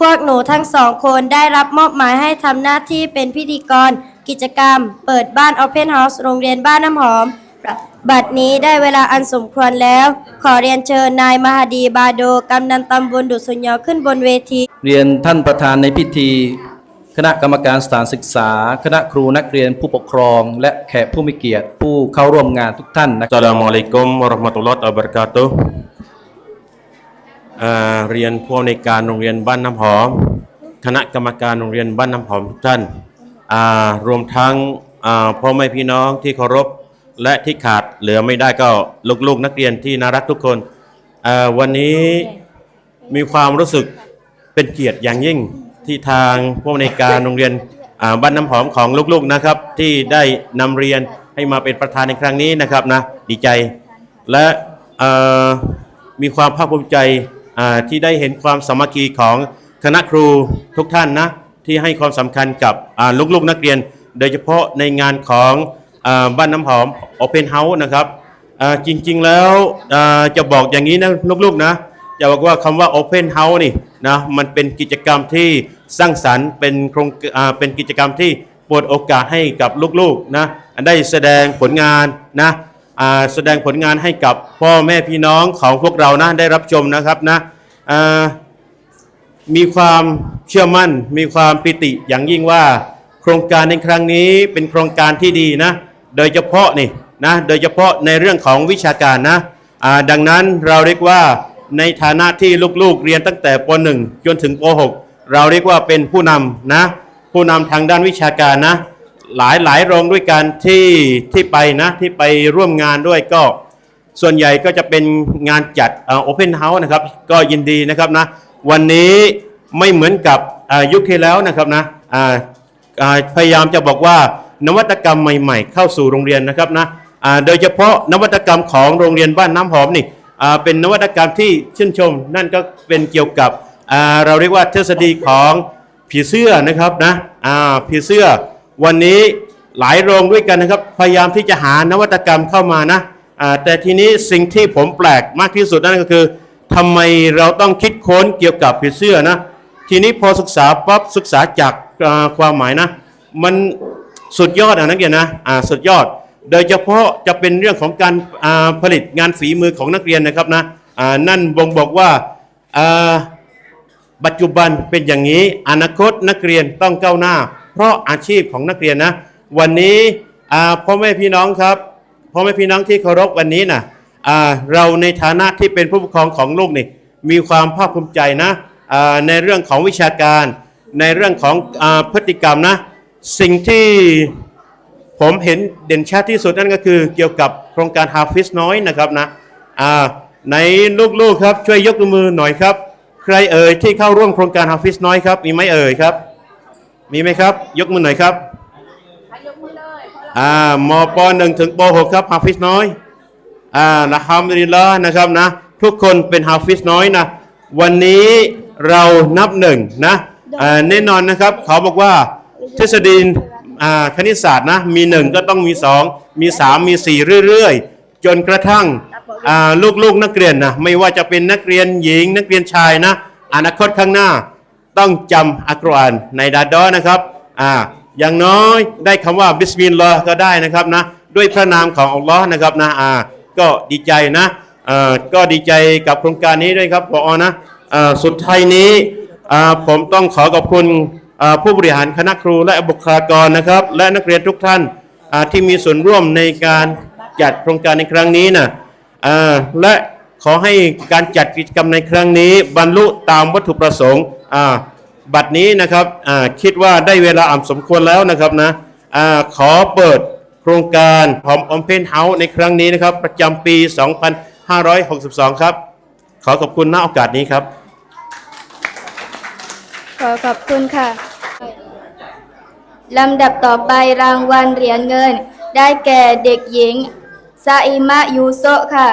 พวกหนูทั้งสองคนได้รับมอบหมายให้ทำหน้าที่เป็นพิธีกร กิจกรรม เปิดบ้าน Open House โรงเรียนบ้านน้ำหอม บัดนี้ได้เวลาอันสมควรแล้ว ขอเรียนเชิญนายมหาดีบาโดกำนันตำบลดุสุญญอขึ้นบนเวที เรียนท่านประธานในพิธี คณะกรรมการสถานศึกษา คณะครูนักเรียนผู้ปกครอง และแขกผู้มีเกียรติ ผู้เข้าร่วมงานทุกท่านนะครับ Assalamualaikum warahmatullahi wabarakatuh เรียนผู้อำนวยการโรงเรียนบ้านน้ำหอม คณะกรรมการโรงเรียนบ้านน้ำหอมทุกท่านรวมทั้งพ่อแม่พี่น้องที่เคารพและที่ขาดเหลือไม่ได้ก็ลูกๆนักเรียนที่น่ารักทุกคนวันนี้มีความรู้สึกเป็นเกียรติอย่างยิ่งที่ทางผู้อำนวยการโรงเรียนบ้านน้ำหอมของลูกๆนะครับ ที่ได้นำเรียนให้มาเป็นประธานในครั้งนี้นะครับนะดีใจและมีความภาคภูมิใจ ที่ได้เห็นความสามัคคีของคณะครูทุกท่านนะที่ให้ความสำคัญกับลูกๆนักเรียน โดยเฉพาะในงานของอบ้านน้ำหอม Open House นะครับจริงๆแล้วจะบอกอย่างนี้นะลูกๆนะจะบอกว่าคำว่า Open House นี่นะมันเป็นกิจกรรมที่สร้างสรรค์เป็นโครงเป็นกิจกรรมที่เปิดโอกาสให้กับลูกๆนะได้แสดงผลงานนะ แสดงผลงานให้กับพ่อแม่พี่น้องของพวกเรานะได้รับชมนะครับนะมีความเชื่อมั่น มีความปิติอย่างยิ่งว่า โครงการในครั้งนี้เป็นโครงการที่ดีนะ โดยเฉพาะนี่นะโดยเฉพาะในเรื่องของวิชาการนะดังนั้นเราเรียกว่าในฐานะที่ลูกๆเรียนตั้งแต่ป .1 จนถึงป .6 เราเรียกว่าเป็นผู้นำนะผู้นำทางด้านวิชาการนะ หลายหลายโรงด้วยกันที่ที่ไปนะที่ไปร่วมงานด้วยก็ส่วนใหญ่ก็จะเป็นงานจัดโอเพนเฮาส์นะครับ ก็ยินดีนะครับนะ วันนี้ไม่เหมือนกับยุคที่แล้วนะครับนะพยายามจะบอกว่านวัตกรรมใหม่ๆ เข้าสู่โรงเรียนนะครับนะโดยเฉพาะนวัตกรรมของโรงเรียนบ้านน้ำหอมนี่เป็นนวัตกรรมที่ชื่นชม นั่นก็เป็นเกี่ยวกับเราเรียกว่าทฤษฎีของผีเสื้อนะครับนะผีเสื้อ วันนี้หลายโรงด้วยกันนะครับ พยายามที่จะหานวัตกรรมเข้ามานะแต่ทีนี้สิ่งที่ผมแปลกมากที่สุดนั่นก็คือทำไมเราต้องคิดค้นเกี่ยวกับผีเสื้อนะ ทีนี้พอศึกษาปั๊บศึกษาจากความหมายนะ มันสุดยอดอะนักเรียนนะสุดยอด โดยเฉพาะจะเป็นเรื่องของการผลิตงานฝีมือของนักเรียนนะครับนะนั่นบ่งบอกว่าปัจจุบันเป็นอย่างนี้อนาคตนักเรียนต้องก้าวหน้า เพราะอาชีพของนักเรียนนะ วันนี้พ่อแม่พี่น้องครับพ่อแม่พี่น้องที่เคารพวันนี้นะเราในฐานะที่เป็นผู้ปกครองของลูกนี่มีความภาคภูมิใจนะในเรื่องของวิชาการ ในเรื่องของอพฤติกรรมนะ สิ่งที่ผมเห็นเด่นชัดที่สุดนั่นก็คือเกี่ยวกับโครงการฮาฟิสน้อยนะครับนะในลูกๆครับช่วยยกมือหน่อยครับ ใครเอ่ยที่เข้าร่วมโครงการฮาฟิสน้อยครับมีไหมเอ่ยครับ มีไหมครับ ยกมือหน่อยครับอ่ามปหนึ่งถึงปหกครับฮาฟิสน้อยอ่านะฮัมดุลิลลาห์นะครับนะ ทุกคนเป็นฮาฟิสน้อยนะวันนี้เรานับหนึ่งนะอ่าแน่นอนนะครับ เขาบอกว่าทฤษฎีอ่าคณิตศาสตร์นะมีหนึ่งก็ต้องมีสองมีสามมีสี่เรื่อยๆ จนกระทั่งอ่าลูกๆนักเรียนนะไม่ว่าจะเป็นนักเรียนหญิง นักเรียนชายนะ อนาคตข้างหน้า ต้องจำอักรอานในดาดอนะครับอ่าอย่างน้อยได้คำว่าบิสมิลลาห์ก็ได้นะครับนะด้วยพระนามของอัลลอฮ์นะครับนะอ่าก็ดีใจนะอ่าก็ดีใจกับโครงการนี้ด้วยครับพอนะอ่าสุดท้ายนี้อ่าผมต้องขอขอบคุณอ่าผู้บริหารคณะครูและบุคลากรนะครับ และนักเรียนทุกท่านอ่าที่มีส่วนร่วมในการจัดโครงการในครั้งนี้นะอ่าและขอให้การจัดกิจกรรมในครั้งนี้ บรรลุตามวัตถุประสงค์ อ่าบัดนี้นะครับอ่าคิดว่าได้เวลาอ่ำสมควรแล้วนะครับนะอ่าขอเปิดโครงการหอมอมเพนเฮาส์ในครั้งนี้นะครับ ประจำปี 2562 ครับ ขอขอบคุณณโอกาสนี้ครับ ขอขอบคุณค่ะ ลำดับต่อไปรางวัลเหรียญเงิน ได้แก่เด็กหญิงซาอิมะยูโซะค่ะ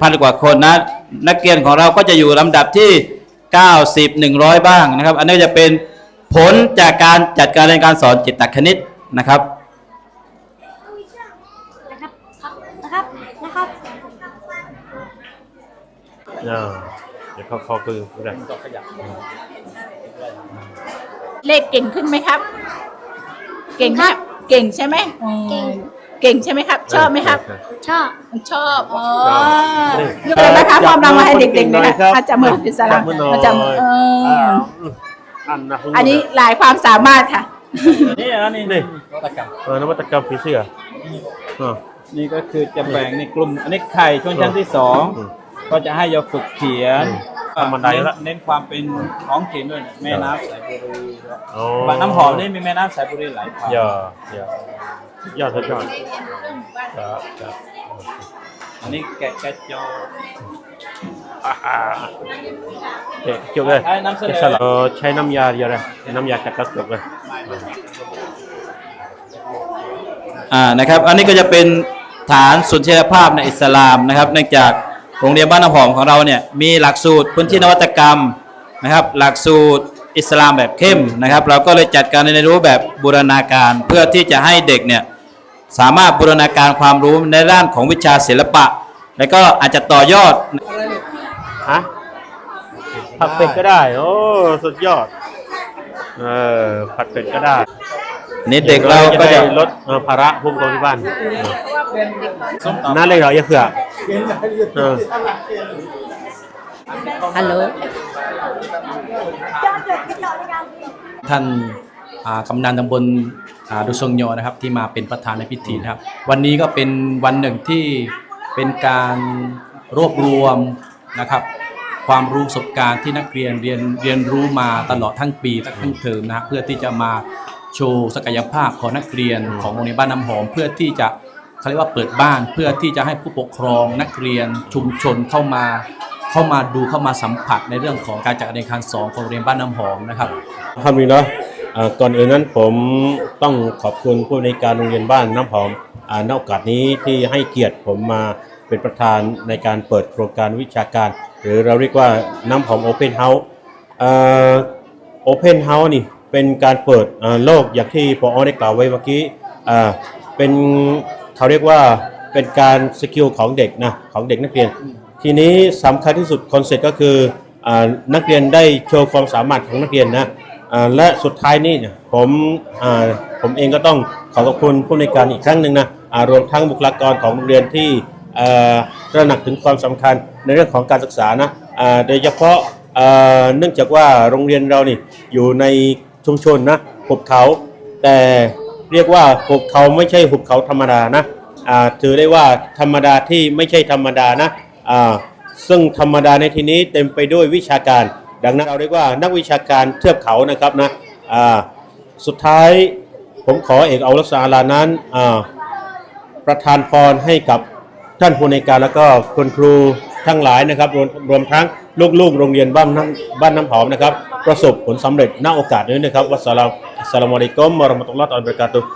พันกว่าคนนะนักเรียนของเราก็จะอยู่ลำดับที่ 90 100 บ้างนะครับ อันนี้จะเป็นผลจากการจัดการเรียนการสอนจิตตคณิตนะครับ อ่าเดี๋ยวเขาเขาคืออะไรเลขเก่งขึ้นไหมครับ เก่งไหมครับ เก่งใช่ไหมอืมเก่ง เก่งใช่ไหมครับ ชอบไหมครับ ชอบ ชอบอ๋อนึกเลยนะคะมอบรางวัลให้เด็กๆเลยนะอาจจะมือพิศาจับมือหน่อยอาจจะมือเอออันนะอันนี้หลายความสามารถค่ะ นี่นะนี่นี่เออนวัตกรรมผีเสื้ออ่า นี่ก็คือจะแบ่งในกลุ่ม อันนี้ไข่ชนชั้นที่สองอืม ก็จะให้เราฝึกเขียนอืมธรรมดาอยู่เน้นละ เน้นความเป็นท้องถิ่นด้วยนะแม่น้ำสายบุรีด้วยอ๋อบ้านน้ำหอมนี่มีแม่น้ำสายบุรีไหลผ่าน อย่าอย่ายอดสุดยอดครับครับอันนี้แกะแกะจอ อ่าอ่าเอ๊ะเกี่ยวเลยใช้น้ำเสนจะอสลับเอ่อใช้น้ำยาเดียวเลยน้ำยาจากกระสุนเลยอ่านะครับ อันนี้ก็จะเป็นฐานสุนทรภาพในอิสลามนะครับ เนื่องจาก โรงเรียนบ้านน้ำหอมของเราเนี่ยมีหลักสูตรพื้นที่นวัตกรรมนะครับ หลักสูตรอิสลามแบบเข้มนะครับ เราก็เลยจัดการเรียนรู้แบบบูรณาการเพื่อที่จะให้เด็กเนี่ยสามารถบูรณาการความรู้ในด้านของวิชาศิลปะ แล้วก็อาจจะต่อยอดฮะผัดเป็ดก็ได้ โอ้สุดยอดเออผัดเป็ดก็ได้นี่เด็กเราก็จะได้ลดเอ่อภาระภูมิคุ้มที่บ้าน นั่นเลยเหรออย่าเผื่อเออฮัลโหลท่านอ่ากำนันตำบลอ่าดุซงโยนะครับที่มาเป็นประธานในพิธีนะครับ วันนี้ก็เป็นวันหนึ่งที่เป็นการรวบรวมนะครับความรู้ประสบการณ์ที่นักเรียนเรียนเรียนรู้มาตลอดทั้งปีทั้งเทอมนะครับเพื่อที่จะมาโชว์ศักยภาพของนักเรียนของโรงเรียนบ้านน้ำหอม เพื่อที่จะ เขาเรียกว่าเปิดบ้านเพื่อที่จะให้ผู้ปกครองนักเรียนชุมชนเข้ามา เข้ามาดูเข้ามาสัมผัสในเรื่องของการจัดการเรียนการสอนของโรงเรียนบ้านน้ำหอมนะครับทำดีเนาะก่อนอื่นนั้นผมต้องขอบคุณผู้ในการโรงเรียนบ้านน้ำหอมอ่าณโอกาสนี้ที่ให้เกียรติผมมาเป็นประธานในการเปิดโครงการวิชาการ หรือเราเรียกว่าน้ำหอมโอเพนเฮาส์โอเพนเฮาส์นี่เป็นการเปิดโลกอย่างที่พอได้กล่าวไว้เมื่อกี้เป็น เขาเรียกว่าเป็นการสกิลของเด็กนะของเด็กนักเรียน ทีนี้สำคัญที่สุดคอนเซ็ปต์ก็คืออนักเรียนได้โชว์ความสามารถของนักเรียนนะและสุดท้ายนี่ผมผมเองก็ต้องขอขอบคุณผู้ในการอีกครั้งหนึ่งนะรวมทั้งบุคลากรของโรงเรียนที่ตระหนักถึงความสำคัญในเรื่องของการศึกษานะโดยเฉพาะเนื่องจากว่าโรงเรียนเรานี่อยู่ในชุมชนนะหุบเขาแต่ เรียกว่าหุบเขาไม่ใช่หุบเขาธรรมดานะอ่าถือได้ว่าธรรมดาที่ไม่ใช่ธรรมดานะอ่าซึ่งธรรมดาในที่นี้เต็มไปด้วยวิชาการ ดังนั้นเราเรียกว่านักวิชาการเทือกเขานะครับนะอ่าสุดท้ายผมขอเอกเอาลักษณะลานั้นอ่าประทานพรให้กับท่านผู้ในการแล้วก็คุณครูทั้งหลายนะครับรวมรวมทั้งลูกๆโรงเรียนบ้านน้ำบ้านน้ำหอมนะครับ ประสบผลสำเร็จณโอกาสนี้นะครับวัสสลามอัสสลามุอะลัยกุมวะเราะห์มะตุลลอฮ์ตะบะเราะกาตุฮ์